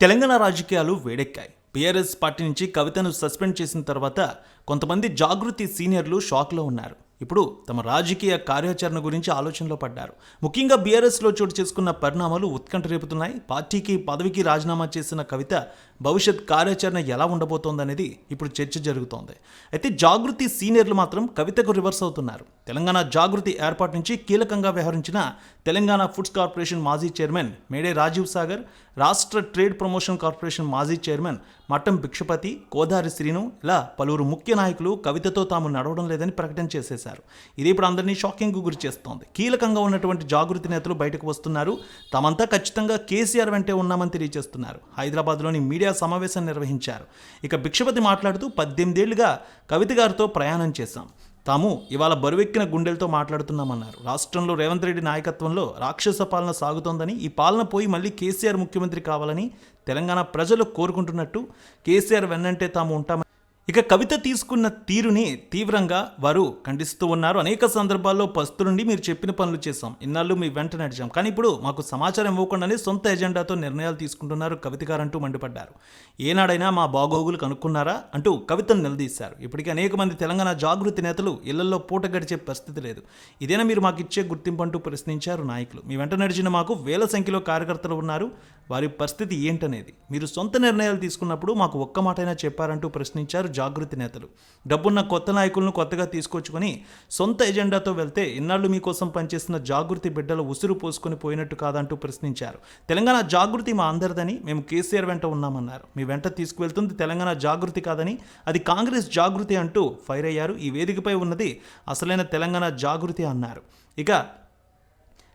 తెలంగాణ రాజకీయాలు వేడెక్కాయి. BRS party నుంచి కవితను సస్పెండ్ చేసిన తర్వాత కొంతమంది జాగృతి సీనియర్లు షాక్లో ఉన్నారు. ఇప్పుడు తమ రాజకీయ కార్యాచరణ గురించి ఆలోచనలో పడ్డారు. ముఖ్యంగా బీఆర్ఎస్లో చోటు చేసుకున్న పరిణామాలు ఉత్కంఠ రేపుతున్నాయి. పార్టీకి పదవికి రాజీనామా చేసిన కవిత భవిష్యత్ కార్యాచరణ ఎలా ఉండబోతోందనేది ఇప్పుడు చర్చ జరుగుతోంది. అయితే జాగృతి సీనియర్లు మాత్రం కవితకు రివర్స్ అవుతున్నారు. తెలంగాణ జాగృతి ఏర్పాటు నుంచి కీలకంగా వ్యవహరించిన తెలంగాణ ఫుడ్స్ కార్పొరేషన్ మాజీ చైర్మన్ మేడే రాజీవ్ సాగర్ రాష్ట్ర ట్రేడ్ ప్రమోషన్ కార్పొరేషన్ మాజీ చైర్మన్ మట్టం భిక్షపతి కోదారి శ్రీను ఇలా పలువురు ముఖ్య నాయకులు కవితతో తాము నడవడం లేదని ప్రకటన చేసేశారు. ఇది ఇప్పుడు అందరినీ షాకింగ్ గురి చేస్తోంది. కీలకంగా ఉన్నటువంటి జాగృతి నేతలు బయటకు వస్తున్నారు. తమంతా ఖచ్చితంగా కేసీఆర్ వెంటే ఉన్నామని తెలియజేస్తున్నారు. హైదరాబాద్లోని మీడియా సమావేశం నిర్వహించారు. ఇక భిక్షపతి మాట్లాడుతూ పద్దెనిమిదేళ్ళుగా కవిత గారితో ప్రయాణం చేశాం. తాము ఇవాళ బరువెక్కిన గుండెలతో మాట్లాడుతున్నామన్నారు. రాష్ట్రంలో రేవంత్ రెడ్డి నాయకత్వంలో రాక్షస పాలన సాగుతోందని ఈ పాలన పోయి మళ్ళీ కేసీఆర్ ముఖ్యమంత్రి కావాలని తెలంగాణ ప్రజలు కోరుకుంటున్నట్టు కేసీఆర్ వెన్నంటే తాము ఉంటామని ఇక కవిత తీసుకున్న తీరుని తీవ్రంగా వారు ఖండిస్తూ ఉన్నారు. అనేక సందర్భాల్లో పస్తులుండి మీరు చెప్పిన పనులు చేశాం. ఇన్నాళ్ళు మీ వెంట నడిచాం. కానీ ఇప్పుడు మాకు సమాచారం ఇవ్వకుండానే సొంత ఎజెండాతో నిర్ణయాలు తీసుకుంటున్నారు కవిత గారంటూ మండిపడ్డారు. ఏనాడైనా మా బాగోగులు కనుక్కున్నారా? అంటూ కవితను నిలదీశారు. ఇప్పటికీ అనేక మంది తెలంగాణ జాగృతి నేతలు ఇళ్ళలో పూట గడిచే పరిస్థితి లేదు. ఇదేనా మీరు మాకు ఇచ్చే గుర్తింపు అంటూ ప్రశ్నించారు నాయకులు. మీ వెంట నడిచిన మాకు వేల సంఖ్యలో కార్యకర్తలు ఉన్నారు. వారి పరిస్థితి ఏంటనేది. మీరు సొంత నిర్ణయాలు తీసుకున్నప్పుడు మాకు ఒక్క మాటైనా చెప్పారంటూ ప్రశ్నించారు జాగృతి నేతలు. డబ్బున్న కొత్త నాయకులను కొత్తగా తీసుకొచ్చుకొని సొంత ఎజెండాతో వెళ్తే ఇన్నాళ్ళు మీకోసం పనిచేస్తున్న జాగృతి బిడ్డలు ఉసురు పోసుకొని పోయినట్టు కాదంటూ ప్రశ్నించారు. తెలంగాణ జాగృతి మా అందరిదని మేము కేసీఆర్ వెంట ఉన్నామన్నారు. మీ వెంట తీసుకువెళ్తుంది తెలంగాణ జాగృతి కాదని అది కాంగ్రెస్ జాగృతి అంటూ ఫైర్ అయ్యారు. ఈ వేదికపై ఉన్నది అసలైన తెలంగాణ జాగృతి అన్నారు. ఇక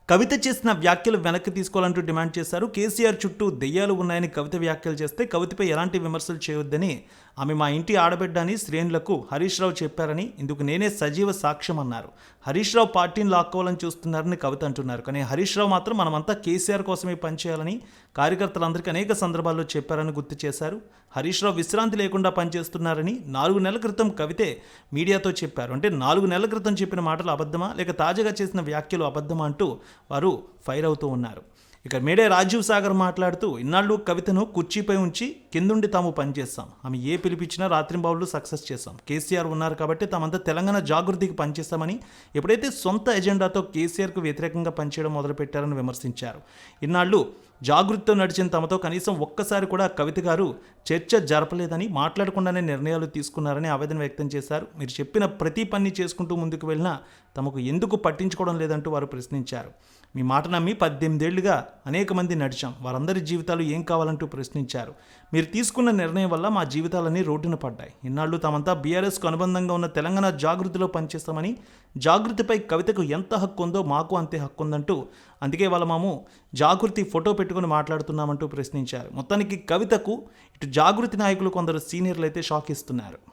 కవిత చేసిన వ్యాఖ్యలు వెనక్కి తీసుకోవాలంటూ డిమాండ్ చేశారు. కేసీఆర్ చుట్టూ దెయ్యాలు ఉన్నాయని కవిత వ్యాఖ్యలు చేస్తే కవితపై ఎలాంటి విమర్శలు చేయొద్దని ఆమె మా ఇంటి ఆడబిడ్డ అని శ్రేణులకు హరీష్ రావు చెప్పారని ఇందుకు నేనే సజీవ సాక్ష్యం అన్నారు. హరీష్ రావు పార్టీని లాక్కోవాలని చూస్తున్నారని కవిత అంటున్నారు. కానీ హరీష్ రావు మాత్రం మనమంతా కేసీఆర్ కోసమే పనిచేయాలని కార్యకర్తలందరికీ అనేక సందర్భాల్లో చెప్పారని గుర్తు చేశారు. హరీష్ రావు విశ్రాంతి లేకుండా పనిచేస్తున్నారని నాలుగు నెలల క్రితం కవితే మీడియాతో చెప్పారు. అంటే నాలుగు నెలల క్రితం చెప్పిన మాటలు అబద్ధమా? లేక తాజాగా చేసిన వ్యాఖ్యలు అబద్ధమా? అంటూ వారు ఫైర్ అవుతూ ఉన్నారు. ఇక మేడే రాజీవ్ సాగర్ మాట్లాడుతూ ఇన్నాళ్ళు కవితను కుర్చీపై ఉంచి కిందుండి తాము పనిచేస్తాం. ఆమె ఏ పిలిపించినా రాత్రింబాబులు సక్సెస్ చేస్తాం. కేసీఆర్ ఉన్నారు కాబట్టి తామంతా తెలంగాణ జాగృతికి పనిచేస్తామని ఎప్పుడైతే సొంత ఎజెండాతో కేసీఆర్కు వ్యతిరేకంగా పనిచేయడం మొదలుపెట్టారని విమర్శించారు. ఇన్నాళ్ళు జాగృతితో నడిచిన తమతో కనీసం ఒక్కసారి కూడా కవిత గారు చర్చ జరపలేదని మాట్లాడకుండానే నిర్ణయాలు తీసుకున్నారని ఆవేదన వ్యక్తం చేశారు. మీరు చెప్పిన ప్రతి పని చేసుకుంటూ ముందుకు వెళ్ళినా తమకు ఎందుకు పట్టించుకోవడం లేదంటూ వారు ప్రశ్నించారు. మీ మాట నమ్మి పద్దెనిమిదేళ్ళుగా అనేక మంది నడిచాం. వారందరి జీవితాలు ఏం కావాలంటూ ప్రశ్నించారు. మీరు తీసుకున్న నిర్ణయం వల్ల మా జీవితాలన్నీ రోడ్డున పడ్డాయి. ఇన్నాళ్ళు తామంతా బీఆర్ఎస్కు అనుబంధంగా ఉన్న తెలంగాణ జాగృతిలో పనిచేస్తామని జాగృతిపై కవితకు ఎంత హక్కు ఉందో మాకు అంతే హక్కు ఉందంటూ అందుకే వాళ్ళ మాము జాగృతి ఫోటో పెట్టు పెట్టుకుని మాట్లాడుతున్నామంటూ ప్రశ్నించారు. మొత్తానికి కవితకు ఇటు జాగృతి నాయకులు కొందరు సీనియర్లు అయితే షాక్ ఇస్తున్నారు.